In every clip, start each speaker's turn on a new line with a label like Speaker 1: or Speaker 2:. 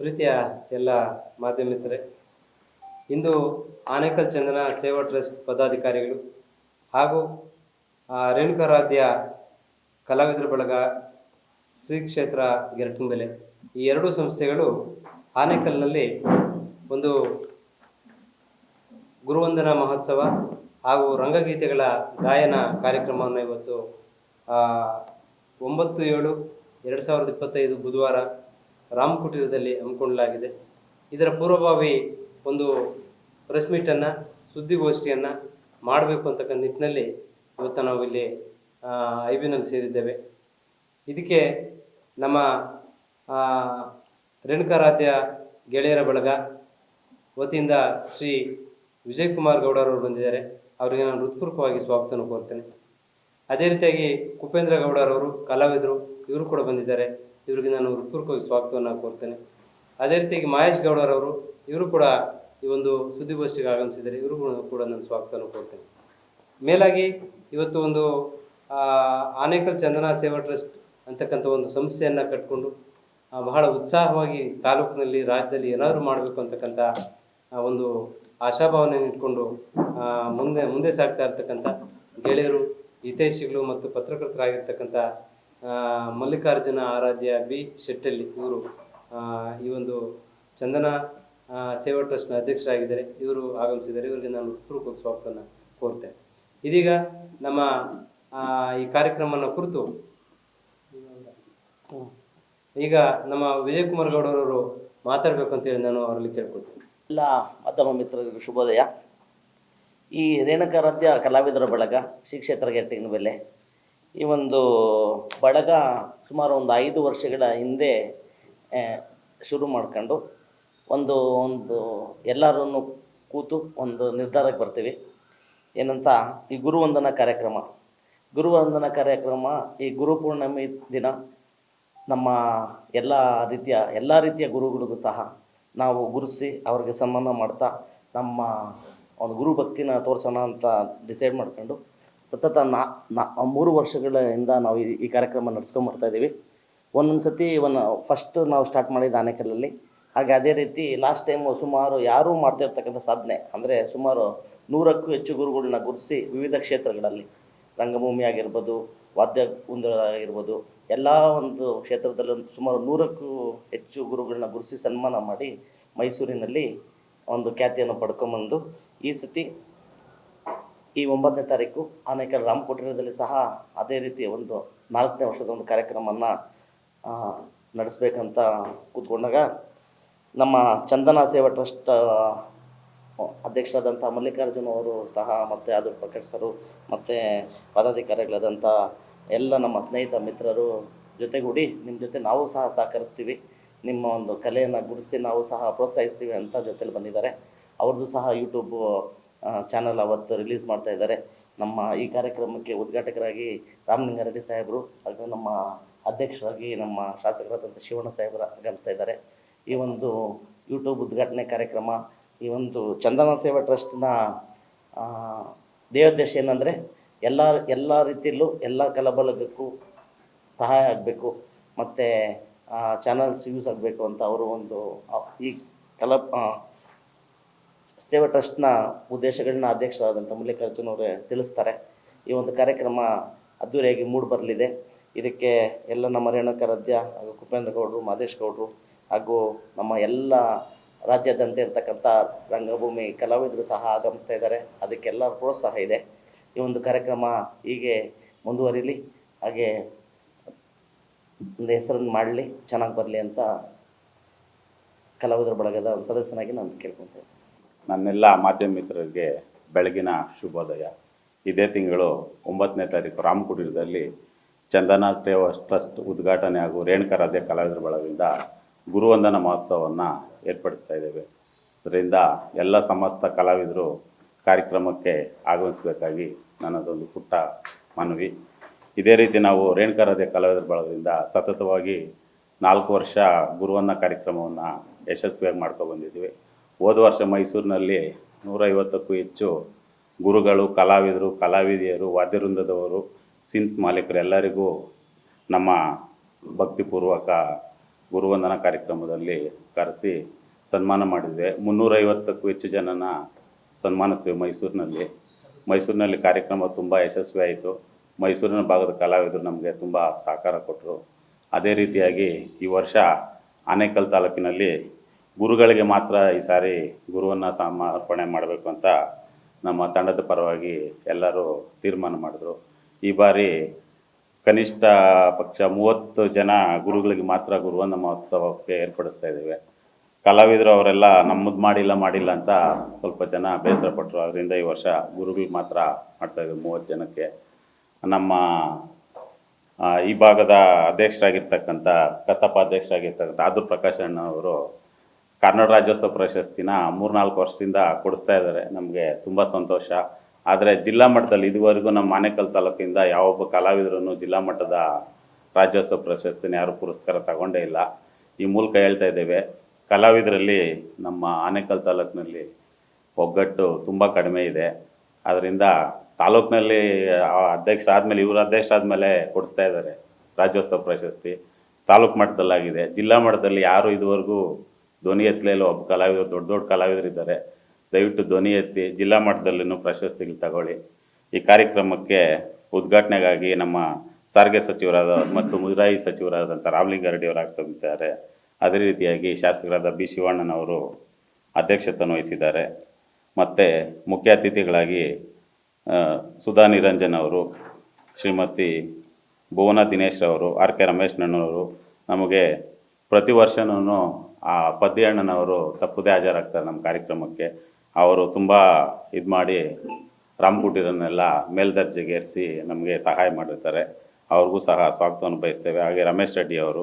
Speaker 1: ಪ್ರೀತಿಯ ಎಲ್ಲ ಮಾಧ್ಯಮ ಮಿತ್ರರೇ ಇಂದು ಆನೇಕಲ್ ಚಂದನ ಸೇವಾ ಟ್ರಸ್ಟ್ ಪದಾಧಿಕಾರಿಗಳು ಹಾಗೂ ರೇಣುಕಾರಾಧ್ಯ ಕಲಾವಿದರ ಬಳಗ ಶ್ರೀ ಕ್ಷೇತ್ರ ಗೆರಟುಂಬೆಲೆ, ಈ ಎರಡೂ ಸಂಸ್ಥೆಗಳು ಆನೇಕಲ್ನಲ್ಲಿ ಒಂದು ಗುರುವಂದನಾ ಮಹೋತ್ಸವ ಹಾಗೂ ರಂಗಗೀತೆಗಳ ಗಾಯನ ಕಾರ್ಯಕ್ರಮವನ್ನು ಇವತ್ತು ಒಂಬತ್ತು ಏಳು ಎರಡು ಸಾವಿರದ ಇಪ್ಪತ್ತೈದು ಬುಧವಾರ ರಾಮಕುಟೀರದಲ್ಲಿ ಹಮ್ಮಿಕೊಳ್ಳಲಾಗಿದೆ. ಇದರ ಪೂರ್ವಭಾವಿ ಒಂದು ಪ್ರೆಸ್ ಮೀಟನ್ನು ಸುದ್ದಿಗೋಷ್ಠಿಯನ್ನು ಮಾಡಬೇಕು ಅಂತಕ್ಕಂಥ ನಿಟ್ಟಿನಲ್ಲಿ ಇವತ್ತು ನಾವು ಇಲ್ಲಿ ಐ ಬಿನಲ್ಲಿ ಸೇರಿದ್ದೇವೆ. ಇದಕ್ಕೆ ನಮ್ಮ ರೇಣುಕಾರಾಧ್ಯ ಗೆಳೆಯರ ಬಳಗ ವತಿಯಿಂದ ಶ್ರೀ ವಿಜಯ್ ಕುಮಾರ್ ಗೌಡರವರು ಬಂದಿದ್ದಾರೆ. ಅವರಿಗೆ ನಾನು ಹೃತ್ಪೂರ್ವಕವಾಗಿ ಸ್ವಾಗತವನ್ನು ಕೋರ್ತೇನೆ. ಅದೇ ರೀತಿಯಾಗಿ ಕುಪೇಂದ್ರ ಗೌಡರವರು, ಕಲಾವಿದರು, ಇವರು ಕೂಡ ಬಂದಿದ್ದಾರೆ. ಇವರಿಗೆ ನಾನು ಹೃತ್ಪೂರ್ವಕವಾಗಿ ಸ್ವಾಗತವನ್ನು ಕೋರ್ತೇನೆ. ಅದೇ ರೀತಿಯಾಗಿ ಮಹೇಶ್ ಗೌಡರವರು, ಇವರು ಕೂಡ ಈ ಒಂದು ಸುದ್ದಿಗೋಷ್ಠಿಗೆ ಆಗಮಿಸಿದ್ದಾರೆ. ಇವರು ಕೂಡ ನಾನು ಸ್ವಾಗತವನ್ನು ಕೋರ್ತೇನೆ. ಮೇಲಾಗಿ ಇವತ್ತು ಒಂದು ಆನೇಕಲ್ ಚಂದನ ಸೇವಾ ಟ್ರಸ್ಟ್ ಅಂತಕ್ಕಂಥ ಒಂದು ಸಂಸ್ಥೆಯನ್ನು ಕಟ್ಕೊಂಡು ಬಹಳ ಉತ್ಸಾಹವಾಗಿ ತಾಲೂಕಿನಲ್ಲಿ, ರಾಜ್ಯದಲ್ಲಿ ಏನಾದರೂ ಮಾಡಬೇಕು ಅಂತಕ್ಕಂಥ ಒಂದು ಆಶಾಭಾವನೆ ಇಟ್ಕೊಂಡು ಮುಂದೆ ಮುಂದೆ ಸಾಗ್ತಾ ಇರ್ತಕ್ಕಂಥ ಗೆಳೆಯರು, ಹಿತೈಷಿಗಳು ಮತ್ತು ಪತ್ರಕರ್ತರಾಗಿರ್ತಕ್ಕಂಥ ಮಲ್ಲಿಕಾರ್ಜುನ ಆರಾಧ್ಯ ಬಿ ಶೆಟ್ಟಳ್ಳಿ ಇವರು. ಈ ಒಂದು ಚಂದನ ಸೇವಾ ಟ್ರಸ್ಟ್ನ ಅಧ್ಯಕ್ಷರಾಗಿದ್ದಾರೆ. ಇವರು ಆಗಮಿಸಿದ್ದಾರೆ. ಇವರಿಗೆ ನಾನು ಹೃತ್ಪೂರ್ವಕ ಸ್ವಾಗತವನ್ನು ಕೋರ್ತೇನೆ. ಇದೀಗ ನಮ್ಮ ಈ ಕಾರ್ಯಕ್ರಮನ ಕುರಿತು ಈಗ ನಮ್ಮ ವಿಜಯಕುಮಾರ್ ಗೌಡರವರು ಮಾತಾಡಬೇಕು ಅಂತೇಳಿ ನಾನು ಅವರಲ್ಲಿ ಕೇಳ್ಕೊಳ್ತೇನೆ.
Speaker 2: ಎಲ್ಲ ಮಾಧ್ಯಮ ಮಿತ್ರರಿಗೂ ಶುಭೋದಯ. ಈ ರೇಣುಕಾರಾಧ್ಯ ಕಲಾವಿದರ ಬಳಗ ಶ್ರೀ ಕ್ಷೇತ್ರ ಬೆಲೆ ಈ ಒಂದು ಬಳಗ ಸುಮಾರು ಒಂದು ಐದು ವರ್ಷಗಳ ಹಿಂದೆ ಶುರು ಮಾಡ್ಕೊಂಡು ಒಂದು ಒಂದು ಎಲ್ಲರೂ ಕೂತು ಒಂದು ನಿರ್ಧಾರಕ್ಕೆ ಬರ್ತೀವಿ. ಏನಂತ, ಈ ಗುರುವಂದನಾ ಕಾರ್ಯಕ್ರಮ. ಗುರುವಂದನಾ ಕಾರ್ಯಕ್ರಮ, ಈ ಗುರು ಪೂರ್ಣಿಮೆ ದಿನ ನಮ್ಮ ಎಲ್ಲ ರೀತಿಯ ಎಲ್ಲ ರೀತಿಯ ಗುರುಗಳಿಗೂ ಸಹ ನಾವು ಗುರುಸಿ ಅವ್ರಿಗೆ ಸನ್ಮಾನ ಮಾಡ್ತಾ ನಮ್ಮ ಒಂದು ಗುರು ಭಕ್ತಿನ ತೋರಿಸೋಣ ಅಂತ ಡಿಸೈಡ್ ಮಾಡ್ಕೊಂಡು ಸತತ ನಾ ನಾ, ಮೂರು ವರ್ಷಗಳಿಂದ ನಾವು ಈ ಈ ಕಾರ್ಯಕ್ರಮ ನಡ್ಸ್ಕೊಂಬರ್ತಾ ಇದ್ದೀವಿ. ಒಂದೊಂದು ಸತಿ ಒಂದು ಫಸ್ಟ್ ನಾವು ಸ್ಟಾರ್ಟ್ ಮಾಡಿದ್ದು ಆನೆಕಲ್ಲಲ್ಲಿ. ಹಾಗೆ ಅದೇ ರೀತಿ ಲಾಸ್ಟ್ ಟೈಮು ಸುಮಾರು ಯಾರೂ ಮಾಡ್ತಿರ್ತಕ್ಕಂಥ ಸಾಧನೆ, ಅಂದರೆ ಸುಮಾರು ನೂರಕ್ಕೂ ಹೆಚ್ಚು ಗುರುಗಳನ್ನ ಗುರುತಿಸಿ ವಿವಿಧ ಕ್ಷೇತ್ರಗಳಲ್ಲಿ, ರಂಗಭೂಮಿ ಆಗಿರ್ಬೋದು, ವಾದ್ಯ ಆಗಿರ್ಬೋದು, ಎಲ್ಲ ಒಂದು ಕ್ಷೇತ್ರದಲ್ಲೂ ಸುಮಾರು ನೂರಕ್ಕೂ ಹೆಚ್ಚು ಗುರುಗಳನ್ನ ಗುರುಸಿ ಸನ್ಮಾನ ಮಾಡಿ ಮೈಸೂರಿನಲ್ಲಿ ಒಂದು ಖ್ಯಾತಿಯನ್ನು ಪಡ್ಕೊಂಬಂದು ಈ ಸತಿ ಈ ಒಂಬತ್ತನೇ ತಾರೀಕು ಆನೇಕಲ್ ರಾಮಕುಟೀರದಲ್ಲಿ ಸಹ ಅದೇ ರೀತಿ ಒಂದು ನಾಲ್ಕನೇ ವರ್ಷದ ಒಂದು ಕಾರ್ಯಕ್ರಮವನ್ನು ನಡೆಸಬೇಕಂತ ಕೂತ್ಕೊಂಡಾಗ ನಮ್ಮ ಚಂದನ ಸೇವಾ ಟ್ರಸ್ಟ್ ಅಧ್ಯಕ್ಷರಾದಂಥ ಮಲ್ಲಿಕಾರ್ಜುನ ಅವರು ಸಹ ಮತ್ತು ಅದು ಪ್ರಕಟಿಸರು ಸರು ಮತ್ತು ಪದಾಧಿಕಾರಿಗಳಾದಂಥ ಎಲ್ಲ ನಮ್ಮ ಸ್ನೇಹಿತ ಮಿತ್ರರು ಜೊತೆಗೂಡಿ ನಿಮ್ಮ ಜೊತೆ ನಾವು ಸಹ ಸಹಕರಿಸ್ತೀವಿ. ನಿಮ್ಮ ಒಂದು ಕಲೆಯನ್ನು ಗುರುಸಿ ನಾವು ಸಹ ಪ್ರೋತ್ಸಾಹಿಸ್ತೀವಿ ಅಂತ ಜೊತೆಲಿ ಬಂದಿದ್ದಾರೆ. ಅವ್ರದ್ದು ಸಹ ಯೂಟ್ಯೂಬ್ ಚಾನಲ್ ಅವತ್ತು ರಿಲೀಸ್ ಮಾಡ್ತಾ ಇದ್ದಾರೆ. ನಮ್ಮ ಈ ಕಾರ್ಯಕ್ರಮಕ್ಕೆ ಉದ್ಘಾಟಕರಾಗಿ ರಾಮಲಿಂಗಾರೆಡ್ಡಿ ಸಾಹೇಬರು ಹಾಗೂ ನಮ್ಮ ಅಧ್ಯಕ್ಷರಾಗಿ ನಮ್ಮ ಶಾಸಕರಾದಂಥ ಶಿವಣ್ಣ ಸಾಹೇಬರು ಆಗಮಿಸ್ತಾ ಇದ್ದಾರೆ. ಈ ಒಂದು ಯೂಟ್ಯೂಬ್ ಉದ್ಘಾಟನೆ ಕಾರ್ಯಕ್ರಮ, ಈ ಒಂದು ಚಂದನ ಸೇವಾ ಟ್ರಸ್ಟ್ನ ದೇವೋದ್ದೇಶ ಏನಂದರೆ ಎಲ್ಲ ಎಲ್ಲ ರೀತಿಯಲ್ಲೂ ಎಲ್ಲ ಕಲಬಲಗಕ್ಕೂ ಸಹಾಯ ಆಗಬೇಕು. ಮತ್ತು ಚಾನಲ್ಸ್ ಯೂಸ್ ಆಗಬೇಕು ಅಂತ ಅವರು ಒಂದು ಈ ಕಲಾ ಸೇವಾ ಟ್ರಸ್ಟ್ನ ಉದ್ದೇಶಗಳನ್ನ ಅಧ್ಯಕ್ಷರಾದಂಥ ಮಲ್ಲಿಕಾರ್ಜುನ್ ಅವರೇ ತಿಳಿಸ್ತಾರೆ. ಈ ಒಂದು ಕಾರ್ಯಕ್ರಮ ಅದ್ದೂರಿಯಾಗಿ ಮೂಡಿ ಬರಲಿದೆ. ಇದಕ್ಕೆ ಎಲ್ಲ ನಮ್ಮ ರೇಣುಕಾರಾಧ್ಯ ಹಾಗೂ ಕುಪೇಂದ್ರ ಗೌಡರು, ಮಾದೇಶ್ ಗೌಡರು ಹಾಗೂ ನಮ್ಮ ಎಲ್ಲ ರಾಜ್ಯಾದ್ಯಂತ ಇರತಕ್ಕಂಥ ರಂಗಭೂಮಿ ಕಲಾವಿದರು ಸಹ ಆಗಮಿಸ್ತಾ ಇದ್ದಾರೆ. ಅದಕ್ಕೆಲ್ಲ ಪ್ರೋತ್ಸಾಹ ಇದೆ. ಈ ಒಂದು ಕಾರ್ಯಕ್ರಮ ಹೀಗೆ ಮುಂದುವರಿಲಿ, ಹಾಗೆ ಒಂದು ಹೆಸರನ್ನು ಮಾಡಲಿ, ಚೆನ್ನಾಗಿ ಬರಲಿ ಅಂತ ಕಲಾವಿದರ ಬಳಗದ ಒಂದು ಸದಸ್ಯನಾಗಿ ನಾನು ಕೇಳ್ಕೊತೇನೆ
Speaker 3: ನನ್ನೆಲ್ಲ ಮಾಧ್ಯಮ ಮಿತ್ರರಿಗೆ ಬೆಳಗಿನ ಶುಭೋದಯ. ಇದೇ ತಿಂಗಳು ಒಂಬತ್ತನೇ ತಾರೀಕು ರಾಮಕುಟೀರದಲ್ಲಿ ಚಂದನ ಸೇವಾ ಟ್ರಸ್ಟ್ ಉದ್ಘಾಟನೆ ಹಾಗೂ ರೇಣುಕರಾಧ್ಯ ಕಲಾವಿದರ ಬಳಗದಿಂದ ಗುರುವಂದನ ಮಹೋತ್ಸವವನ್ನು ಏರ್ಪಡಿಸ್ತಾ ಇದ್ದೇವೆ. ಇದರಿಂದ ಎಲ್ಲ ಸಮಸ್ತ ಕಲಾವಿದರು ಕಾರ್ಯಕ್ರಮಕ್ಕೆ ಆಗಮಿಸಬೇಕಾಗಿ ನನ್ನದೊಂದು ಪುಟ್ಟ ಮನವಿ. ಇದೇ ರೀತಿ ನಾವು ರೇಣುಕರಾಧ್ಯ ಕಲಾವಿದರ ಬಳಗದಿಂದ ಸತತವಾಗಿ ನಾಲ್ಕು ವರ್ಷ ಗುರುವನ್ನ ಕಾರ್ಯಕ್ರಮವನ್ನು ಯಶಸ್ವಿಯಾಗಿ ಮಾಡ್ಕೊಂಡು ಬಂದಿದ್ದೀವಿ. ಹೋದ ವರ್ಷ ಮೈಸೂರಿನಲ್ಲಿ ನೂರೈವತ್ತಕ್ಕೂ ಹೆಚ್ಚು ಗುರುಗಳು, ಕಲಾವಿದರು, ಕಲಾವಿದೆಯರು, ವಾದ್ಯವೃಂದದವರು ಸಿನ್ಸ್ ಮಾಲೀಕರು ಎಲ್ಲರಿಗೂ ನಮ್ಮ ಭಕ್ತಿಪೂರ್ವಕ ಗುರುವಂದನಾ ಕಾರ್ಯಕ್ರಮದಲ್ಲಿ ಕರೆಸಿ ಸನ್ಮಾನ ಮಾಡಿದೆ ಮುನ್ನೂರೈವತ್ತಕ್ಕೂ ಹೆಚ್ಚು ಜನನ ಸನ್ಮಾನಿಸ್ತೀವಿ ಮೈಸೂರಿನಲ್ಲಿ. ಮೈಸೂರಿನಲ್ಲಿ ಕಾರ್ಯಕ್ರಮ ತುಂಬ ಯಶಸ್ವಿ ಆಯಿತು. ಮೈಸೂರಿನ ಭಾಗದ ಕಲಾವಿದರು ನಮಗೆ ತುಂಬ ಸಹಕಾರ ಕೊಟ್ಟರು. ಅದೇ ರೀತಿಯಾಗಿ ಈ ವರ್ಷ ಆನೇಕಲ್ ತಾಲೂಕಿನಲ್ಲಿ ಗುರುಗಳಿಗೆ ಮಾತ್ರ ಈ ಸಾರಿ ಗುರುವನ್ನು ಸಮರ್ಪಣೆ ಮಾಡಬೇಕು ಅಂತ ನಮ್ಮ ತಂಡದ ಪರವಾಗಿ ಎಲ್ಲರೂ ತೀರ್ಮಾನ ಮಾಡಿದ್ರು. ಈ ಬಾರಿ ಕನಿಷ್ಠ ಪಕ್ಷ ಮೂವತ್ತು ಜನ ಗುರುಗಳಿಗೆ ಮಾತ್ರ ಗುರುವನ್ನ ಮಹೋತ್ಸವಕ್ಕೆ ಏರ್ಪಡಿಸ್ತಾ ಇದ್ದೇವೆ. ಕಲಾವಿದರು ಅವರೆಲ್ಲ ನಮ್ಮದು ಮಾಡಿಲ್ಲ ಮಾಡಿಲ್ಲ ಅಂತ ಸ್ವಲ್ಪ ಜನ ಬೇಸರ ಪಟ್ಟರು ಅದರಿಂದ ಈ ವರ್ಷ ಗುರುಗಳಿಗೆ ಮಾತ್ರ ಮಾಡ್ತಾ ಇದ್ದೀವಿ ಮೂವತ್ತು ಜನಕ್ಕೆ. ನಮ್ಮ ಈ ಭಾಗದ ಅಧ್ಯಕ್ಷರಾಗಿರ್ತಕ್ಕಂಥ ಕಸಪ ಅಧ್ಯಕ್ಷರಾಗಿರ್ತಕ್ಕಂಥ ಆದ್ರ ಪ್ರಕಾಶ್ ಅಣ್ಣವರು ಕನ್ನಡ ರಾಜ್ಯೋತ್ಸವ ಪ್ರಶಸ್ತಿನ ಮೂರ್ನಾಲ್ಕು ವರ್ಷದಿಂದ ಕೊಡಿಸ್ತಾ ಇದ್ದಾರೆ. ನಮಗೆ ತುಂಬ ಸಂತೋಷ. ಆದರೆ ಜಿಲ್ಲಾ ಮಟ್ಟದಲ್ಲಿ ಇದುವರೆಗೂ ನಮ್ಮ ಆನೇಕಲ್ ತಾಲೂಕಿಂದ ಯಾವೊಬ್ಬ ಕಲಾವಿದರನ್ನು ಜಿಲ್ಲಾ ಮಟ್ಟದ ರಾಜ್ಯೋತ್ಸವ ಪ್ರಶಸ್ತಿನ ಯಾರು ಪುರಸ್ಕಾರ ತಗೊಂಡೇ ಇಲ್ಲ. ಈ ಮೂಲಕ ಹೇಳ್ತಾ ಇದ್ದೇವೆ, ಕಲಾವಿದರಲ್ಲಿ ನಮ್ಮ ಆನೇಕಲ್ ತಾಲೂಕಿನಲ್ಲಿ ಒಗ್ಗಟ್ಟು ತುಂಬ ಕಡಿಮೆ ಇದೆ. ಅದರಿಂದ ತಾಲೂಕಿನಲ್ಲಿ ಅಧ್ಯಕ್ಷರಾದ್ಮೇಲೆ, ಇವರು ಅಧ್ಯಕ್ಷರಾದ್ಮೇಲೆ ಕೊಡಿಸ್ತಾ ಇದ್ದಾರೆ ರಾಜ್ಯೋತ್ಸವ ಪ್ರಶಸ್ತಿ. ತಾಲೂಕು ಮಟ್ಟದಲ್ಲಾಗಿದೆ. ಜಿಲ್ಲಾ ಮಟ್ಟದಲ್ಲಿ ಯಾರು ಇದುವರೆಗೂ ಧ್ವನಿ ಎತ್ತಲಿಲ್ಲ ಒಬ್ಬ ಕಲಾವಿದರು, ದೊಡ್ಡ ದೊಡ್ಡ ಕಲಾವಿದರಿದ್ದಾರೆ. ದಯವಿಟ್ಟು ಧ್ವನಿ ಎತ್ತಿ ಜಿಲ್ಲಾ ಮಟ್ಟದಲ್ಲೂ ಪ್ರಶಸ್ತಿಗಳು ತಗೊಳ್ಳಿ. ಈ ಕಾರ್ಯಕ್ರಮಕ್ಕೆ ಉದ್ಘಾಟನೆಗಾಗಿ ನಮ್ಮ ಸಾರಿಗೆ ಸಚಿವರಾದ ಮತ್ತು ಮುಜರಾಯಿ ಸಚಿವರಾದಂಥ ರಾಮಲಿಂಗಾರೆಡ್ಡಿ ಅವರು ಆಗಮಿಸಿದ್ದಾರೆ ಅದೇ ರೀತಿಯಾಗಿ ಶಾಸಕರಾದ ಬಿ ಶಿವಣ್ಣನವರು ಅಧ್ಯಕ್ಷತೆಯನ್ನು ವಹಿಸಿದ್ದಾರೆ. ಮತ್ತು ಮುಖ್ಯ ಅತಿಥಿಗಳಾಗಿ ಸುಧಾ ನಿರಂಜನ್ ಅವರು, ಶ್ರೀಮತಿ ಭುವನ ದಿನೇಶ್ ಅವರು ಆರ್ ಕೆ ರಮೇಶ್ ನಣ್ಣವರು ನಮಗೆ ಪ್ರತಿ ವರ್ಷನೂ ಆ ಪದ್ಯಣ್ಣನವರು ತಪ್ಪದೇ ಹಾಜರಾಗ್ತಾರೆ ನಮ್ಮ ಕಾರ್ಯಕ್ರಮಕ್ಕೆ. ಅವರು ತುಂಬ ಇದು ಮಾಡಿ ರಾಮಕುಟೀರನ್ನೆಲ್ಲ ಮೇಲ್ದರ್ಜೆಗೆ ಏರಿಸಿ ನಮಗೆ ಸಹಾಯ ಮಾಡಿರ್ತಾರೆ. ಅವ್ರಿಗೂ ಸಹ ಸ್ವಾಗತವನ್ನು ಬಯಸ್ತೇವೆ. ಹಾಗೆ ರಮೇಶ್ ರೆಡ್ಡಿ ಅವರು,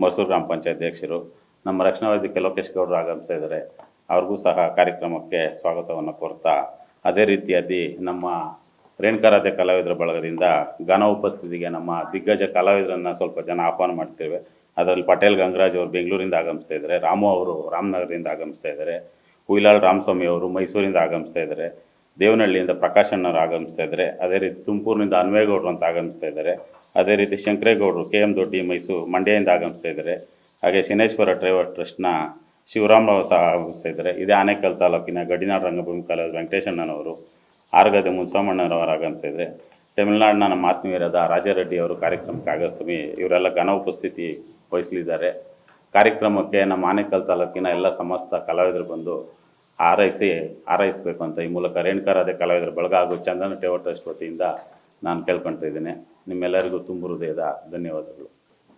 Speaker 3: ಮೈಸೂರು ಗ್ರಾಮ ಪಂಚಾಯತ್ ಅಧ್ಯಕ್ಷರು, ನಮ್ಮ ರಕ್ಷಣಾ ವೇದಿಕೆ ಲೋಕೇಶ್ ಗೌಡರು ಆಗಮಿಸ್ತಾ ಇದ್ದಾರೆ. ಅವ್ರಿಗೂ ಸಹ ಕಾರ್ಯಕ್ರಮಕ್ಕೆ ಸ್ವಾಗತವನ್ನು ಕೋರ್ತಾ, ಅದೇ ರೀತಿಯಾಗಿ ನಮ್ಮ ರೇಣುಕಾರಾಧ್ಯ ಕಲಾವಿದರ ಬಳಗದಿಂದ ಘನ ಉಪಸ್ಥಿತಿಗೆ ನಮ್ಮ ದಿಗ್ಗಜ ಕಲಾವಿದರನ್ನು ಸ್ವಲ್ಪ ಜನ ಆಹ್ವಾನ ಮಾಡ್ತೇವೆ. ಅದರಲ್ಲಿ ಪಟೇಲ್ ಗಂಗರಾಜ್ ಅವರು ಬೆಂಗಳೂರಿಂದ ಆಗಮಿಸ್ತಾ ಇದ್ದಾರೆ, ರಾಮು ಅವರು ರಾಮನಗರದಿಂದ ಆಗಮಿಸ್ತಾ ಇದ್ದಾರೆ ಹುಯಿಲಾಲ್ ರಾಮಸ್ವಾಮಿ ಅವರು ಮೈಸೂರಿಂದ ಆಗಮಿಸ್ತಾ ಇದ್ದಾರೆ, ದೇವನಹಳ್ಳಿಯಿಂದ ಪ್ರಕಾಶ್ ಅಣ್ಣವರು ಆಗಮಿಸ್ತಾ ಇದ್ದಾರೆ, ಅದೇ ರೀತಿ ತುಮಕೂರಿನಿಂದ ಅನ್ವೇಗೌಡರು ಅಂತ ಆಗಮಿಸ್ತಾ ಇದ್ದಾರೆ, ಅದೇ ರೀತಿ ಶಂಕರೇಗೌಡರು ಕೆ ಎಂ ದೊಡ್ಡಿ ಮೈಸೂರು ಮಂಡ್ಯದಿಂದ ಆಗಮಿಸ್ತಾ ಇದ್ದಾರೆ, ಹಾಗೆ ಶನೇಶ್ವರ ಟ್ರೈವರ್ ಟ್ರಸ್ಟ್ನ ಶಿವರಾಮರಾವ್ ಸಹ ಆಗಮಿಸ್ತಾ ಇದ್ದಾರೆ, ಇದೇ ಆನೇಕಲ್ ತಾಲೂಕಿನ ಗಡಿನಾಡು ರಂಗಭೂಮಿ ಕಾಲೇಜ್ ವೆಂಕಟೇಶಣ್ಣನವರು ಆರ್ಗದೆ ಮುನ್ಸಾಮಣ್ಣನವರು ಆಗಮಿಸ್ತಾ ಇದ್ದಾರೆ, ತಮಿಳುನಾಡಿನ ನಮ್ಮ ಆತ್ಮೀಯರಾದ ರಾಜಾರೆಡ್ಡಿ ಅವರು ಕಾರ್ಯಕ್ರಮಕ್ಕೆ ಆಗಮಿಸಿ, ಇವರೆಲ್ಲ ಘನ ಉಪಸ್ಥಿತಿ ವಹಿಸಲಿದ್ದಾರೆ ಕಾರ್ಯಕ್ರಮಕ್ಕೆ ನಮ್ಮ ಆನೇಕಲ್ ತಾಲೂಕಿನ ಎಲ್ಲ ಸಮಸ್ತ ಕಲಾವಿದರು ಬಂದು ಆರೈಸಿ ಆರೈಸಬೇಕು ಅಂತ ಈ ಮೂಲಕ ರೇಣುಕಾರಾಧ್ಯ ಕಲಾವಿದರ ಬಳಗ ಹಾಗೂ ಚಂದನ ಟೇವರ್ ಟ್ರಸ್ಟ್ ವತಿಯಿಂದ ನಾನು ಕೇಳ್ಕೊಳ್ತಾ ಇದ್ದೇನೆ. ನಿಮ್ಮೆಲ್ಲರಿಗೂ ತುಂಬ ಹೃದಯದ ಧನ್ಯವಾದಗಳು.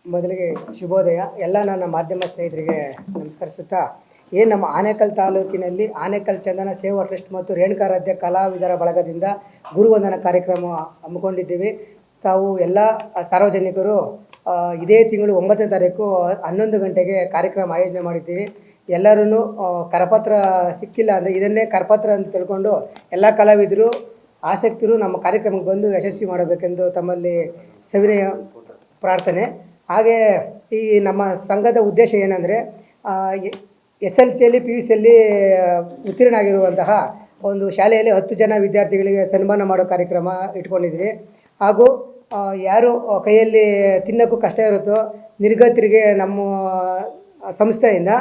Speaker 4: ಮೊದಲಿಗೆ ಶುಭೋದಯ. ಎಲ್ಲ ನನ್ನ ಮಾಧ್ಯಮ ಸ್ನೇಹಿತರಿಗೆ ನಮಸ್ಕರಿಸುತ್ತಾ ಏನು ನಮ್ಮ ಆನೇಕಲ್ ತಾಲೂಕಿನಲ್ಲಿ ಆನೇಕಲ್ ಚಂದನ ಸೇವಾ ಟ್ರಸ್ಟ್ ಮತ್ತು ರೇಣುಕಾರಾಧ್ಯ ಕಲಾವಿದರ ಬಳಗದಿಂದ ಗುರುವಂದನ ಕಾರ್ಯಕ್ರಮ ಹಮ್ಮಿಕೊಂಡಿದ್ದೀವಿ. ತಾವು ಎಲ್ಲ ಸಾರ್ವಜನಿಕರು ಇದೇ ತಿಂಗಳು ಒಂಬತ್ತನೇ ತಾರೀಕು ಹನ್ನೊಂದು ಗಂಟೆಗೆ ಕಾರ್ಯಕ್ರಮ ಆಯೋಜನೆ ಮಾಡಿದ್ದೀವಿ. ಎಲ್ಲರೂ ಕರಪತ್ರ ಸಿಕ್ಕಿಲ್ಲ ಅಂದರೆ ಇದನ್ನೇ ಕರಪತ್ರ ಅಂತ ತಿಳ್ಕೊಂಡು ಎಲ್ಲ ಕಲಾವಿದರು, ಆಸಕ್ತರು ನಮ್ಮ ಕಾರ್ಯಕ್ರಮಕ್ಕೆ ಬಂದು ಯಶಸ್ವಿ ಮಾಡಬೇಕೆಂದು ತಮ್ಮಲ್ಲಿ ಸವಿನಯ ಪ್ರಾರ್ಥನೆ. ಹಾಗೆ ಈ ನಮ್ಮ ಸಂಘದ ಉದ್ದೇಶ ಏನಂದರೆ ಎಸ್ ಎಲ್ ಸಿಯಲ್ಲಿ, ಪಿ ಯು ಸಿಯಲ್ಲಿ ಉತ್ತೀರ್ಣ ಆಗಿರುವಂತಹ ಒಂದು ಶಾಲೆಯಲ್ಲಿ ಹತ್ತು ಜನ ವಿದ್ಯಾರ್ಥಿಗಳಿಗೆ ಸನ್ಮಾನ ಮಾಡೋ ಕಾರ್ಯಕ್ರಮ ಇಟ್ಕೊಂಡಿದ್ದೀವಿ. ಹಾಗೂ ಯಾರು ಕೈಯಲ್ಲಿ ತಿನ್ನೋಕ್ಕೂ ಕಷ್ಟ ಇರುತ್ತೋ, ನಿರ್ಗತರಿಗೆ ನಮ್ಮ ಸಂಸ್ಥೆಯಿಂದ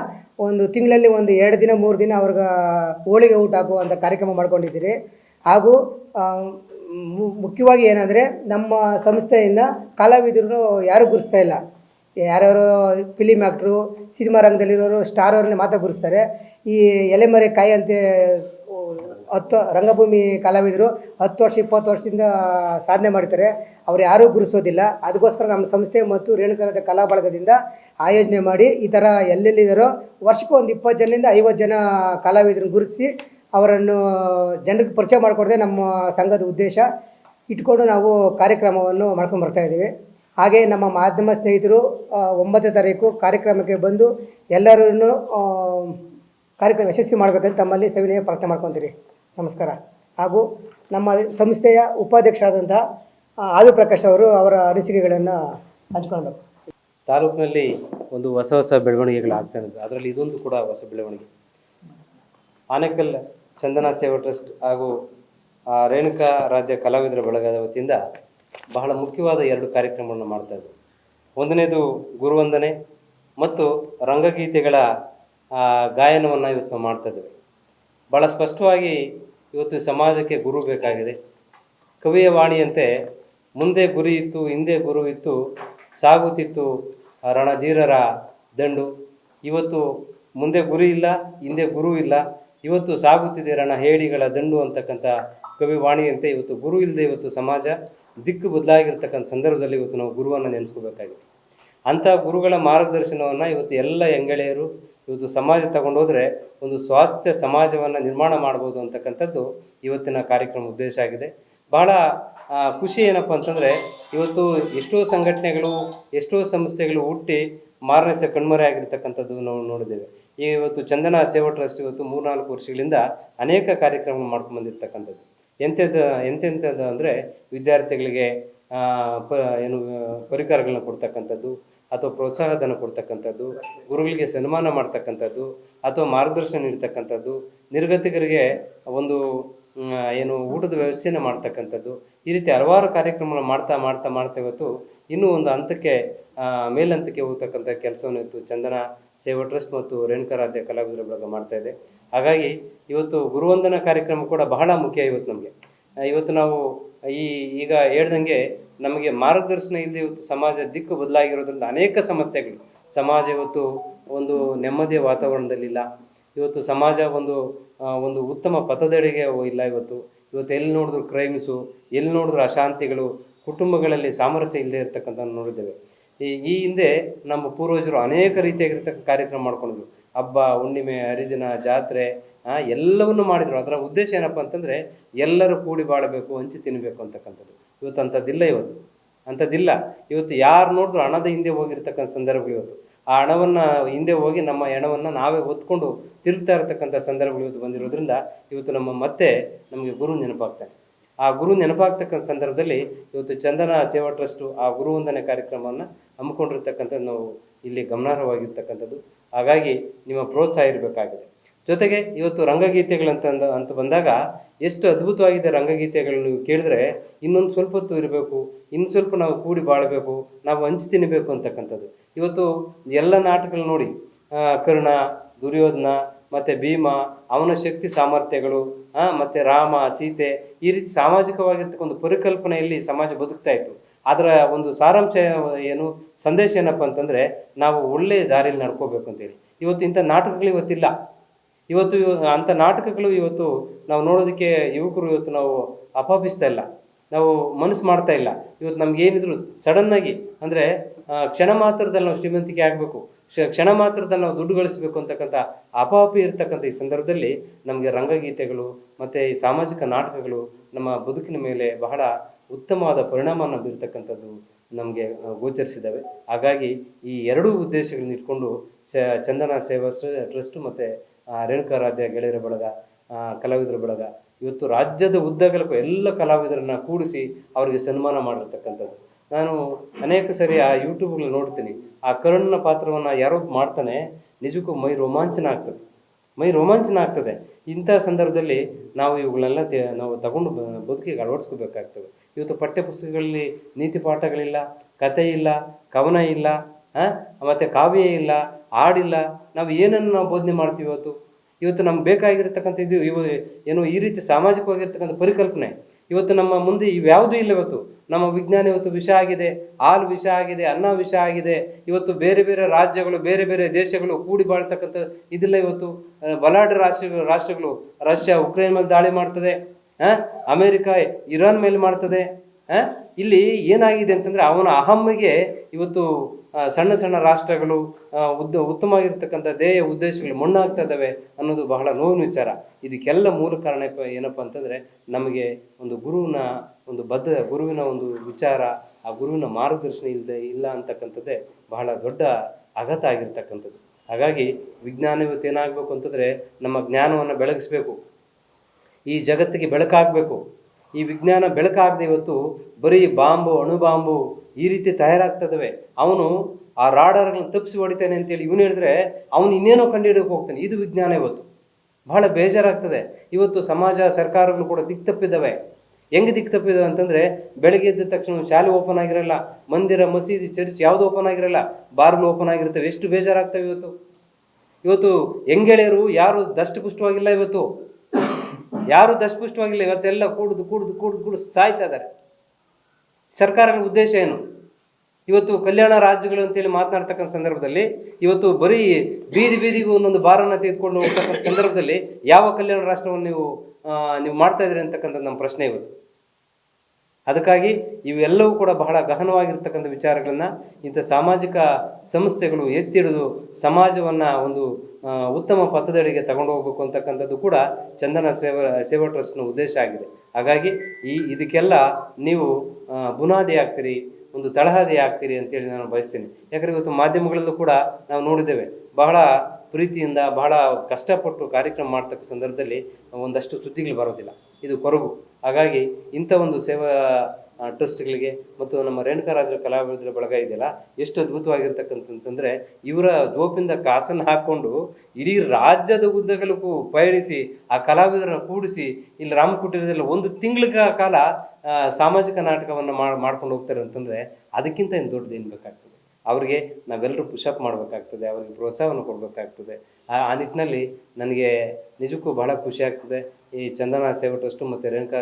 Speaker 4: ಒಂದು ತಿಂಗಳಲ್ಲಿ ಒಂದು ಎರಡು ದಿನ, ಮೂರು ದಿನ ಅವ್ರಿಗೆ ಹೋಳಿಗೆ ಊಟ ಹಾಕುವಂಥ ಕಾರ್ಯಕ್ರಮ ಮಾಡ್ಕೊಂಡಿದ್ದೀರಿ. ಹಾಗೂ ಮುಖ್ಯವಾಗಿ ಏನಂದರೆ ನಮ್ಮ ಸಂಸ್ಥೆಯಿಂದ ಕಲಾವಿದರು ಯಾರೂ ಗುರುಸ್ತಾ ಇಲ್ಲ. ಯಾರ್ಯಾರು ಫಿಲಿಮ್ ಆ್ಯಕ್ಟ್ರು ಸಿನಿಮಾ ರಂಗದಲ್ಲಿರೋರು, ಸ್ಟಾರ್ ಅವ್ರನ್ನೇ ಮಾತ್ರ ಗುರುಸ್ತಾರೆ. ಈ ಎಲೆಮರೆ ಕಾಯಿ ಅಂತ ಹತ್ತು ರಂಗಭೂಮಿ ಕಲಾವಿದರು ಹತ್ತು ವರ್ಷ, ಇಪ್ಪತ್ತು ವರ್ಷದಿಂದ ಸಾಧನೆ ಮಾಡ್ತಾರೆ ಅವ್ರು ಯಾರೂ ಗುರುಸೋದಿಲ್ಲ ಅದಕ್ಕೋಸ್ಕರ ನಮ್ಮ ಸಂಸ್ಥೆ ಮತ್ತು ರೇಣುಕರದ ಕಲಾ ಬಳಗದಿಂದ ಆಯೋಜನೆ ಮಾಡಿ ಈ ಥರ ಎಲ್ಲೆಲ್ಲಿದ್ದಾರೋ ವರ್ಷಕ್ಕೂ ಒಂದು ಇಪ್ಪತ್ತು ಜನದಿಂದ ಐವತ್ತು ಜನ ಕಲಾವಿದರನ್ನು ಗುರುತಿಸಿ ಅವರನ್ನು ಜನರಿಗೆ ಪರಿಚಯ ಮಾಡಿಕೊಡದೆ ನಮ್ಮ ಸಂಘದ ಉದ್ದೇಶ. ಇಟ್ಕೊಂಡು ನಾವು ಕಾರ್ಯಕ್ರಮವನ್ನು ಮಾಡ್ಕೊಂಡು ಬರ್ತಾ ಇದ್ದೀವಿ. ಹಾಗೆ ನಮ್ಮ ಮಾಧ್ಯಮ ಸ್ನೇಹಿತರು ಒಂಬತ್ತನೇ ತಾರೀಕು ಕಾರ್ಯಕ್ರಮಕ್ಕೆ ಬಂದು ಎಲ್ಲರೂ ಕಾರ್ಯಕ್ರಮ ಯಶಸ್ವಿ ಮಾಡಬೇಕಂತ ತಮ್ಮಲ್ಲಿ ಸವಿನಯ ಪ್ರಾರ್ಥನೆ ಮಾಡ್ಕೊತೀರಿ ನಮಸ್ಕಾರ. ಹಾಗೂ ನಮ್ಮ ಸಂಸ್ಥೆಯ ಉಪಾಧ್ಯಕ್ಷರಾದಂಥ ಆಲು ಪ್ರಕಾಶ್ ಅವರು ಅವರ ಅನಿಸಿಕೆಗಳನ್ನು ಹಂಚ್ಕೊಳ್ಬೇಕು
Speaker 1: ತಾಲೂಕಿನಲ್ಲಿ ಒಂದು ಹೊಸ ಹೊಸ ಬೆಳವಣಿಗೆಗಳು ಅದರಲ್ಲಿ ಇದೊಂದು ಕೂಡ ಹೊಸ ಬೆಳವಣಿಗೆ. ಆನೇಕಲ್ ಚಂದನ ಸೇವಾ ಟ್ರಸ್ಟ್ ಹಾಗೂ ರೇಣುಕಾ ರಾಜ್ಯ ಕಲಾವಿದರ ಬಳಗದ ವತಿಯಿಂದ ಬಹಳ ಮುಖ್ಯವಾದ ಎರಡು ಕಾರ್ಯಕ್ರಮಗಳನ್ನು ಮಾಡ್ತಾ ಇದ್ದರು. ಒಂದನೇದು ಗುರುವಂದನೆ ಮತ್ತು ರಂಗಗೀತೆಗಳ ಗಾಯನವನ್ನು ಇವತ್ತು ಮಾಡ್ತಾ ಇದ್ದೇವೆ. ಭಾಳ ಸ್ಪಷ್ಟವಾಗಿ ಇವತ್ತು ಸಮಾಜಕ್ಕೆ ಗುರು ಬೇಕಾಗಿದೆ. ಕವಿಯ ವಾಣಿಯಂತೆ ಮುಂದೆ ಗುರಿ ಇತ್ತು, ಹಿಂದೆ ಗುರು ಇತ್ತು, ಸಾಗುತ್ತಿತ್ತು ರಣಧೀರರ ದಂಡು. ಇವತ್ತು ಮುಂದೆ ಗುರಿ ಇಲ್ಲ, ಹಿಂದೆ ಗುರು ಇಲ್ಲ, ಇವತ್ತು ಸಾಗುತ್ತಿದೆ ರಣ ಹೇಡಿಗಳ ದಂಡು ಅಂತಕ್ಕಂಥ ಕವಿ ವಾಣಿಯಂತೆ ಇವತ್ತು ಗುರು ಇಲ್ಲದೆ ಇವತ್ತು ಸಮಾಜ ದಿಕ್ಕು ಬದಲಾಗಿರ್ತಕ್ಕಂಥ ಸಂದರ್ಭದಲ್ಲಿ ಇವತ್ತು ನಾವು ಗುರುವನ್ನು ನೆನೆಸ್ಕೋಬೇಕಾಗಿದೆ. ಅಂಥ ಗುರುಗಳ ಮಾರ್ಗದರ್ಶನವನ್ನು ಇವತ್ತು ಎಲ್ಲ ಹೆಂಗಳೆಯರು ಇವತ್ತು ಸಮಾಜ ತಗೊಂಡೋದ್ರೆ ಒಂದು ಸ್ವಾಸ್ಥ್ಯ ಸಮಾಜವನ್ನು ನಿರ್ಮಾಣ ಮಾಡ್ಬೋದು ಅಂತಕ್ಕಂಥದ್ದು ಇವತ್ತಿನ ಕಾರ್ಯಕ್ರಮ ಉದ್ದೇಶ ಆಗಿದೆ. ಬಹಳ ಖುಷಿ ಏನಪ್ಪ ಅಂತಂದರೆ ಇವತ್ತು ಎಷ್ಟೋ ಸಂಘಟನೆಗಳು, ಎಷ್ಟೋ ಸಂಸ್ಥೆಗಳು ಹುಟ್ಟಿ ಮಾರನೇ ಕಣ್ಮರೆ ಆಗಿರ್ತಕ್ಕಂಥದ್ದು ನಾವು ನೋಡಿದ್ದೇವೆ. ಈ ಇವತ್ತು ಚಂದನ ಸೇವಾ ಟ್ರಸ್ಟ್ ಇವತ್ತು ಮೂರ್ನಾಲ್ಕು ವರ್ಷಗಳಿಂದ ಅನೇಕ ಕಾರ್ಯಕ್ರಮ ಮಾಡ್ಕೊಂಡು ಬಂದಿರ್ತಕ್ಕಂಥದ್ದು. ಎಂಥದ್ದು ಎಂತೆಂಥದ್ದು ಅಂದರೆ ವಿದ್ಯಾರ್ಥಿಗಳಿಗೆ ಪ, ಏನು, ಪರಿಕರಗಳನ್ನ ಕೊಡ್ತಕ್ಕಂಥದ್ದು ಅಥವಾ ಪ್ರೋತ್ಸಾಹಧನ ಕೊಡ್ತಕ್ಕಂಥದ್ದು ಗುರುಗಳಿಗೆ ಸನ್ಮಾನ ಮಾಡ್ತಕ್ಕಂಥದ್ದು, ಅಥವಾ ಮಾರ್ಗದರ್ಶನ ನೀಡ್ತಕ್ಕಂಥದ್ದು, ನಿರ್ಗತಿಕರಿಗೆ ಒಂದು ಏನು ಊಟದ ವ್ಯವಸ್ಥೆಯನ್ನು ಮಾಡ್ತಕ್ಕಂಥದ್ದು, ಈ ರೀತಿ ಹಲವಾರು ಕಾರ್ಯಕ್ರಮಗಳನ್ನು ಮಾಡ್ತಾ ಮಾಡ್ತಾ ಮಾಡ್ತಾ ಇವತ್ತು ಇನ್ನೂ ಒಂದು ಹಂತಕ್ಕೆ ಮೇಲಂತಕ್ಕೆ ಹೋಗ್ತಕ್ಕಂಥ ಕೆಲಸವನ್ನು ಇವತ್ತು ಚಂದನ ಸೇವಾ ಟ್ರಸ್ಟ್ ಮತ್ತು ರೇಣುಕರಾಧ್ಯ ಕಲಾವಿದರ ಬಳಗ ಮಾಡ್ತಾ ಇದೆ. ಹಾಗಾಗಿ ಇವತ್ತು ಗುರುವಂದನಾ ಕಾರ್ಯಕ್ರಮ ಕೂಡ ಬಹಳ ಮುಖ್ಯ ಇವತ್ತು ನಮಗೆ. ಇವತ್ತು ನಾವು ಈ ಈಗ ಹೇಳ್ದಂಗೆ ನಮಗೆ ಮಾರ್ಗದರ್ಶನ ಇಲ್ಲದೆ ಇವತ್ತು ಸಮಾಜ ದಿಕ್ಕು ಬದಲಾಗಿರೋದ್ರಿಂದ ಅನೇಕ ಸಮಸ್ಯೆಗಳು. ಸಮಾಜ ಇವತ್ತು ಒಂದು ನೆಮ್ಮದಿಯ ವಾತಾವರಣದಲ್ಲಿಲ್ಲ. ಇವತ್ತು ಸಮಾಜ ಒಂದು ಒಂದು ಉತ್ತಮ ಪಥದೆಡೆಗೆ ಇಲ್ಲ ಇವತ್ತು. ಇವತ್ತು ಎಲ್ಲಿ ನೋಡಿದ್ರು ಕ್ರೈಮ್ಸು ಎಲ್ಲಿ ನೋಡಿದ್ರು ಅಶಾಂತಿಗಳು, ಕುಟುಂಬಗಳಲ್ಲಿ ಸಾಮರಸ್ಯ ಇಲ್ಲದೆ ಇರತಕ್ಕಂಥ ನೋಡಿದ್ದೇವೆ. ಈ ಹಿಂದೆ ನಮ್ಮ ಪೂರ್ವಜರು ಅನೇಕ ರೀತಿಯಾಗಿರ್ತಕ್ಕಂಥ ಕಾರ್ಯಕ್ರಮ ಮಾಡ್ಕೊಂಡಿದ್ರು. ಹಬ್ಬ, ಹುಣ್ಣಿಮೆ, ಹರಿದಿನ, ಜಾತ್ರೆ ಎಲ್ಲವನ್ನು ಮಾಡಿದ್ರು. ಅದರ ಉದ್ದೇಶ ಏನಪ್ಪ ಅಂತಂದರೆ ಎಲ್ಲರೂ ಕೂಡಿ ಬಾಳಬೇಕು, ಹಂಚಿ ತಿನ್ನಬೇಕು ಅಂತಕ್ಕಂಥದ್ದು. ಇವತ್ತು ಅಂಥದ್ದಿಲ್ಲ ಇವತ್ತು. ಅಂಥದ್ದಿಲ್ಲ ಇವತ್ತು ಯಾರು ನೋಡಿದ್ರು ಹಣದ ಹಿಂದೆ ಹೋಗಿರ್ತಕ್ಕಂಥ ಸಂದರ್ಭಗಳು ಇವತ್ತು. ಆ ಹಣವನ್ನು ಹಿಂದೆ ಹೋಗಿ ನಮ್ಮ ಹೆಣವನ್ನು ನಾವೇ ಹೊತ್ಕೊಂಡು ತಿರುಗ್ತಾ ಇರತಕ್ಕಂಥ ಸಂದರ್ಭಗಳು ಇವತ್ತು ಬಂದಿರೋದ್ರಿಂದ ಇವತ್ತು ನಮ್ಮ ಮತ್ತೆ ನಮಗೆ ಗುರು ನೆನಪಾಗ್ತಾನೆ. ಆ ಗುರು ನೆನಪಾಗ್ತಕ್ಕಂಥ ಸಂದರ್ಭದಲ್ಲಿ ಇವತ್ತು ಚಂದನ ಸೇವಾ ಟ್ರಸ್ಟು ಆ ಗುರುವಂದನೆ ಕಾರ್ಯಕ್ರಮವನ್ನು ಹಮ್ಮಿಕೊಂಡಿರ್ತಕ್ಕಂಥದ್ದು ನಾವು ಇಲ್ಲಿ ಗಮನಾರ್ಹವಾಗಿರ್ತಕ್ಕಂಥದ್ದು. ಹಾಗಾಗಿ ನಿಮ್ಮ ಪ್ರೋತ್ಸಾಹ ಇರಬೇಕಾಗಿದೆ. ಜೊತೆಗೆ ಇವತ್ತು ರಂಗಗೀತೆಗಳಂತ ಅಂತ ಬಂದಾಗ ಎಷ್ಟು ಅದ್ಭುತವಾಗಿದೆ ರಂಗಗೀತೆಗಳು ನೀವು ಕೇಳಿದ್ರೆ ಇನ್ನೊಂದು ಸ್ವಲ್ಪ ಹೊತ್ತು ಇರಬೇಕು, ಇನ್ನು ಸ್ವಲ್ಪ ನಾವು ಕೂಡಿ ಬಾಳಬೇಕು, ನಾವು ಹಂಚಿ ತಿನ್ನಬೇಕು ಅಂತಕ್ಕಂಥದ್ದು. ಇವತ್ತು ಎಲ್ಲ ನಾಟಕಗಳು ನೋಡಿ ಕರುಣ, ದುರ್ಯೋಧನ, ಮತ್ತು ಭೀಮ, ಅವನ ಶಕ್ತಿ ಸಾಮರ್ಥ್ಯಗಳು ಮತ್ತು ರಾಮ, ಸೀತೆ ಈ ರೀತಿ ಸಾಮಾಜಿಕವಾಗಿರ್ತಕ್ಕಂಥ ಪರಿಕಲ್ಪನೆಯಲ್ಲಿ ಸಮಾಜ ಬದುಕ್ತಾ ಇತ್ತು. ಅದರ ಒಂದು ಸಾರಾಂಶ ಏನು, ಸಂದೇಶ ಏನಪ್ಪ ಅಂತಂದರೆ, ನಾವು ಒಳ್ಳೆಯ ದಾರಿಯಲ್ಲಿ ನಡ್ಕೋಬೇಕು ಅಂತೇಳಿ ಇವತ್ತು ಇಂಥ ನಾಟಕಗಳು ಇವತ್ತಿಲ್ಲ. ಇವತ್ತು ಇವ- ಅಂಥ ನಾಟಕಗಳು ಇವತ್ತು ನಾವು ನೋಡೋದಕ್ಕೆ ಯುವಕರು ಇವತ್ತು ನಾವು ಅಪಾಪಿಸ್ತಾ ಇಲ್ಲ. ನಾವು ಮನಸ್ಸು ಮಾಡ್ತಾ ಇಲ್ಲ. ಇವತ್ತು ನಮ್ಗೆ ಏನಿದ್ರು ಸಡನ್ನಾಗಿ ಅಂದರೆ ಕ್ಷಣ ಮಾತ್ರದಲ್ಲಿ ನಾವು ಶ್ರೀಮಂತಿಕೆ ಆಗಬೇಕು. ಕ್ಷಣ ಮಾತ್ರದಲ್ಲಿ ನಾವು ದುಡ್ಡು ಗಳಿಸಬೇಕು ಅಂತಕ್ಕಂಥ ಅಪಾಪಿ ಇರ್ತಕ್ಕಂಥ ಈ ಸಂದರ್ಭದಲ್ಲಿ ನಮಗೆ ರಂಗಗೀತೆಗಳು ಮತ್ತು ಈ ಸಾಮಾಜಿಕ ನಾಟಕಗಳು ನಮ್ಮ ಬದುಕಿನ ಮೇಲೆ ಬಹಳ ಉತ್ತಮವಾದ ಪರಿಣಾಮವನ್ನು ಬೀರ್ತಕ್ಕಂಥದ್ದು ನಮಗೆ ಗೋಚರಿಸಿದ್ದಾವೆ. ಹಾಗಾಗಿ ಈ ಎರಡೂ ಉದ್ದೇಶಗಳನ್ನ ಇಟ್ಕೊಂಡು ಚಂದನ ಸೇವಾ ಟ್ರಸ್ಟ್ ಮತ್ತು ರೇಣುಕಾರಾಧ್ಯ ಗೆಳೆಯರ ಬಳಗ ಕಲಾವಿದರ ಬಳಗ, ಇವತ್ತು ರಾಜ್ಯದ ಉದ್ದಗಲಕ್ಕೂ ಎಲ್ಲ ಕಲಾವಿದರನ್ನ ಕೂಡಿಸಿ ಅವರಿಗೆ ಸನ್ಮಾನ ಮಾಡಿರ್ತಕ್ಕಂಥದ್ದು. ನಾನು ಅನೇಕ ಸರಿ ಆ ಯೂಟ್ಯೂಬ್ಗಳು ನೋಡ್ತೀನಿ. ಆ ಕರುಣನ ಪಾತ್ರವನ್ನು ಯಾರೋ ಮಾಡ್ತಾನೆ, ನಿಜಕ್ಕೂ ಮೈ ರೋಮಾಂಚನ ಆಗ್ತದೆ. ಮೈ ರೋಮಾಂಚನ ಆಗ್ತದೆ. ಇಂಥ ಸಂದರ್ಭದಲ್ಲಿ ನಾವು ಇವುಗಳನ್ನೆಲ್ಲ ನಾವು ತಗೊಂಡು ಬದುಕಿಗೆ ಅಳವಡಿಸ್ಕೋಬೇಕಾಗ್ತದೆ. ಇವತ್ತು ಪಠ್ಯಪುಸ್ತಕಗಳಲ್ಲಿ ನೀತಿ ಪಾಠಗಳಿಲ್ಲ ಕತೆ ಇಲ್ಲ, ಕವನ ಇಲ್ಲ ಮತ್ತು ಕಾವ್ಯ ಇಲ್ಲ ಹಾಡಿಲ್ಲ ನಾವು ಏನನ್ನು ನಾವು ಬೋಧನೆ ಮಾಡ್ತೀವಿ ಇವತ್ತು? ಇವತ್ತು ನಮ್ಗೆ ಬೇಕಾಗಿರ್ತಕ್ಕಂಥ ಇದು ಇವ, ಏನು ಈ ರೀತಿ ಸಾಮಾಜಿಕವಾಗಿರ್ತಕ್ಕಂಥ ಪರಿಕಲ್ಪನೆ. ಇವತ್ತು ನಮ್ಮ ಮುಂದೆ ಇವ್ಯಾವುದೂ ಇಲ್ಲ ಇವತ್ತು. ನಮ್ಮ ವಿಜ್ಞಾನ ಇವತ್ತು ವಿಷ ಆಗಿದೆ, ಹಾಲು ವಿಷ ಆಗಿದೆ, ಅನ್ನ ವಿಷ ಆಗಿದೆ. ಇವತ್ತು ಬೇರೆ ಬೇರೆ ರಾಜ್ಯಗಳು, ಬೇರೆ ಬೇರೆ ದೇಶಗಳು ಕೂಡಿ ಬಾಳ್ತಕ್ಕಂಥ ಇದಿಲ್ಲ ಇವತ್ತು. ಬಲಾಢ್ಯ ರಾಷ್ಟ್ರಗಳು ರಾಷ್ಟ್ರಗಳು ರಷ್ಯಾ, ಉಕ್ರೇನ್ ಮೇಲೆ ದಾಳಿ ಮಾಡ್ತದೆ. ಅಮೆರಿಕ, ಇರಾನ್ ಮೇಲೆ ಮಾಡ್ತದೆ. ಇಲ್ಲಿ ಏನಾಗಿದೆ ಅಂತಂದರೆ ಅವನ ಅಹಮ್ಮಿಗೆ ಇವತ್ತು ಸಣ್ಣ ಸಣ್ಣ ರಾಷ್ಟ್ರಗಳು ಉದ್ದ, ಉತ್ತಮವಾಗಿರ್ತಕ್ಕಂಥ ದೇಹ ಉದ್ದೇಶಗಳು ಮಣ್ಣಾಗ್ತಾ ಇದ್ದಾವೆ ಅನ್ನೋದು ಬಹಳ ನೋವಿನ ವಿಚಾರ. ಇದಕ್ಕೆಲ್ಲ ಮೂಲ ಕಾರಣ ಏನಪ್ಪ ಅಂತಂದರೆ ನಮಗೆ ಒಂದು ಗುರುವಿನ ಒಂದು ಬದ್ಧ, ಗುರುವಿನ ಒಂದು ವಿಚಾರ, ಆ ಗುರುವಿನ ಮಾರ್ಗದರ್ಶನ ಇಲ್ಲದೆ ಇಲ್ಲ ಅಂತಕ್ಕಂಥದ್ದೇ ಬಹಳ ದೊಡ್ಡ ಆಘಾತ ಆಗಿರ್ತಕ್ಕಂಥದ್ದು. ಹಾಗಾಗಿ ವಿಜ್ಞಾನ ಇವತ್ತು ಏನಾಗಬೇಕು ಅಂತಂದರೆ ನಮ್ಮ ಜ್ಞಾನವನ್ನು ಬೆಳಗಿಸ್ಬೇಕು. ಈ ಜಗತ್ತಿಗೆ ಬೆಳಕಾಗಬೇಕು. ಈ ವಿಜ್ಞಾನ ಬೆಳಕಾಗದೆ ಇವತ್ತು ಬರೀ ಬಾಂಬು, ಅಣುಬಾಂಬು ಈ ರೀತಿ ತಯಾರಾಗ್ತದವೆ. ಅವನು ಆ ರಾಡರ್ಗಳನ್ನ ತಪ್ಪಿಸಿ ಹೊಡಿತಾನೆ ಅಂತೇಳಿ ಇವನು ಹೇಳಿದ್ರೆ ಅವನು ಇನ್ನೇನೋ ಕಂಡುಹಿಡಿಯೋಕೆ ಹೋಗ್ತಾನೆ. ಇದು ವಿಜ್ಞಾನ ಇವತ್ತು. ಬಹಳ ಬೇಜಾರಾಗ್ತದೆ. ಇವತ್ತು ಸಮಾಜ ಸರ್ಕಾರಗಳು ಕೂಡ ದಿಕ್ತಪ್ಪಿದ್ದಾವೆ ಹೆಂಗೆ ದಿಕ್ಕು ತಪ್ಪಿದ್ದಾವೆ ಅಂತಂದರೆ ಬೆಳಗ್ಗೆ ಎದ್ದ ತಕ್ಷಣ ಶಾಲೆ ಓಪನ್ ಆಗಿರಲ್ಲ, ಮಂದಿರ, ಮಸೀದಿ, ಚರ್ಚ್ ಯಾವುದು ಓಪನ್ ಆಗಿರಲ್ಲ, ಬಾರ್ಗಳು ಓಪನ್ ಆಗಿರ್ತವೆ. ಎಷ್ಟು ಬೇಜಾರಾಗ್ತವೆ ಇವತ್ತು. ಇವತ್ತು ಹೆಂಗೆಳೆಯರು ಯಾರು ದಷ್ಟಪುಷ್ಟವಾಗಿಲ್ಲ ಇವತ್ತು. ಯಾರು ದಸ್ಪುಷ್ಟವಾಗಿಲ್ಲ ಇವತ್ತೆಲ್ಲ ಕೂಡುದು ಕೂಡುದು ಕೂಡುದು ಕೂಡ ಸಾಯ್ತಾ ಇದ್ದಾರೆ. ಸರ್ಕಾರದ ಉದ್ದೇಶ ಏನು? ಇವತ್ತು ಕಲ್ಯಾಣ ರಾಜ್ಯಗಳು ಅಂತೇಳಿ ಮಾತನಾಡ್ತಕ್ಕಂಥ ಸಂದರ್ಭದಲ್ಲಿ, ಇವತ್ತು ಬರೀ ಬೀದಿ ಬೀದಿಗೂ ಒಂದೊಂದು ಬಾರನ್ನ ತೆಗೆದುಕೊಂಡು ಹೋಗ್ತಕ್ಕಂಥ ಸಂದರ್ಭದಲ್ಲಿ ಯಾವ ಕಲ್ಯಾಣ ರಾಷ್ಟ್ರವನ್ನು ನೀವು ನೀವು ಮಾಡ್ತಾ ಇದ್ದೀರಿ ಅಂತಕ್ಕಂಥದ್ದು ನಮ್ಮ ಪ್ರಶ್ನೆ ಇವತ್ತು. ಅದಕ್ಕಾಗಿ ಇವೆಲ್ಲವೂ ಕೂಡ ಬಹಳ ಗಹನವಾಗಿರ್ತಕ್ಕಂಥ ವಿಚಾರಗಳನ್ನು ಇಂಥ ಸಾಮಾಜಿಕ ಸಂಸ್ಥೆಗಳು ಎತ್ತಿಡಿದು ಸಮಾಜವನ್ನು ಒಂದು ಉತ್ತಮ ಪಥದಡಿಗೆ ತಗೊಂಡು ಹೋಗ್ಬೇಕು ಅಂತಕ್ಕಂಥದ್ದು ಕೂಡ ಚಂದನ ಸೇವಾ ಸೇವಾ ಟ್ರಸ್ಟ್ನ ಉದ್ದೇಶ ಆಗಿದೆ. ಹಾಗಾಗಿ ಈ, ಇದಕ್ಕೆಲ್ಲ ನೀವು ಬುನಾದಿ ಆಗ್ತೀರಿ, ಒಂದು ತಳಹದಿ ಆಗ್ತೀರಿ ಅಂತೇಳಿ ನಾನು ಬಯಸ್ತೀನಿ. ಯಾಕಂದ್ರೆ ಇವತ್ತು ಮಾಧ್ಯಮಗಳಲ್ಲೂ ಕೂಡ ನಾವು ನೋಡಿದ್ದೇವೆ. ಬಹಳ ಪ್ರೀತಿಯಿಂದ ಬಹಳ ಕಷ್ಟಪಟ್ಟು ಕಾರ್ಯಕ್ರಮ ಮಾಡ್ತಕ್ಕ ಸಂದರ್ಭದಲ್ಲಿ ಒಂದಷ್ಟು ಸುದ್ದಿಗಳು ಬರೋದಿಲ್ಲ. ಇದು ಕೊರಗು. ಹಾಗಾಗಿ ಇಂಥ ಒಂದು ಸೇವಾ ಟ್ರಸ್ಟ್ಗಳಿಗೆ ಮತ್ತು ನಮ್ಮ ರೇಣುಕರಾಜರ ಕಲಾವಿದರ ಬಳಗ ಇದೆಯಲ್ಲ, ಎಷ್ಟು ಅದ್ಭುತವಾಗಿರ್ತಕ್ಕಂಥಂತಂದರೆ ಇವರ ಜೋಪಿಂದ ಕಾಸನ್ನು ಹಾಕ್ಕೊಂಡು ಇಡೀ ರಾಜ್ಯದ ಉದ್ದಗಲಕ್ಕೂ ಪಯಣಿಸಿ ಆ ಕಲಾವಿದರನ್ನು ಕೂಡಿಸಿ ಇಲ್ಲಿ ರಾಮಕುಟೀರದಲ್ಲಿ ಒಂದು ತಿಂಗಳ ಕಾಲ ಸಾಮಾಜಿಕ ನಾಟಕವನ್ನು ಮಾಡಿ ಮಾಡ್ಕೊಂಡು ಹೋಗ್ತಾರೆ ಅಂತಂದರೆ ಅದಕ್ಕಿಂತ ಏನು ದೊಡ್ಡದು ಏನು ಬೇಕಾಗ್ತದೆ? ಅವ್ರಿಗೆ ನಾವೆಲ್ಲರೂ ಪುಷಪ್ ಮಾಡಬೇಕಾಗ್ತದೆ, ಅವರಿಗೆ ಪ್ರೋತ್ಸಾಹವನ್ನು ಕೊಡಬೇಕಾಗ್ತದೆ. ಆ ನಿಟ್ಟಿನಲ್ಲಿ ನನಗೆ ನಿಜಕ್ಕೂ ಬಹಳ ಖುಷಿ ಆಗ್ತದೆ. ಈ ಚಂದನ ಸೇವಾ ಟ್ರಸ್ಟು ಮತ್ತು ರೇಣುಕಾ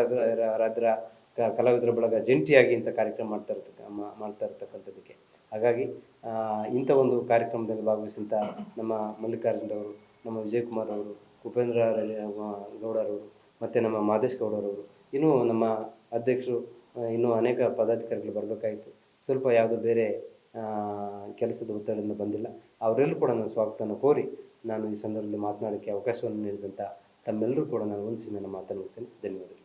Speaker 1: ಕಲಾವಿದರ ಬಳಗ ಜಂಟಿಯಾಗಿ ಇಂಥ ಕಾರ್ಯಕ್ರಮ ಮಾಡ್ತಾ ಇರ್ತಕ್ಕ ಮಾಡ್ತಾ ಇರ್ತಕ್ಕಂಥದ್ದಕ್ಕೆ. ಹಾಗಾಗಿ ಇಂಥ ಒಂದು ಕಾರ್ಯಕ್ರಮದಲ್ಲಿ ಭಾಗವಹಿಸಿದಂಥ ನಮ್ಮ ಮಲ್ಲಿಕಾರ್ಜುನರವರು ನಮ್ಮ ವಿಜಯಕುಮಾರ್ ಅವರು ಉಪೇಂದ್ರ ಗೌಡರವರು ಮತ್ತು ನಮ್ಮ ಮಾದೇಶ್ ಗೌಡರವರು ಇನ್ನೂ ನಮ್ಮ ಅಧ್ಯಕ್ಷರು ಇನ್ನೂ ಅನೇಕ ಪದಾಧಿಕಾರಿಗಳು ಬರಬೇಕಾಯಿತು. ಸ್ವಲ್ಪ ಯಾವುದೋ ಬೇರೆ ಕೆಲಸದ ಒತ್ತಡದಿಂದ ಬಂದಿಲ್ಲ. ಅವರೆಲ್ಲರೂ ಕೂಡ ನನ್ನ ಸ್ವಾಗತವನ್ನು ಕೋರಿ ನಾನು ಈ ಸಂದರ್ಭದಲ್ಲಿ ಮಾತನಾಡೋಕ್ಕೆ ಅವಕಾಶವನ್ನು ನೀಡಿದಂಥ ತಮ್ಮೆಲ್ಲರೂ ಕೂಡ ನಾನು ವಂದಿಸಿ ನನ್ನ ಮಾತನ್ನು ಮುಗಿಸ್ತೇನೆ ಧನ್ಯವಾದಗಳು.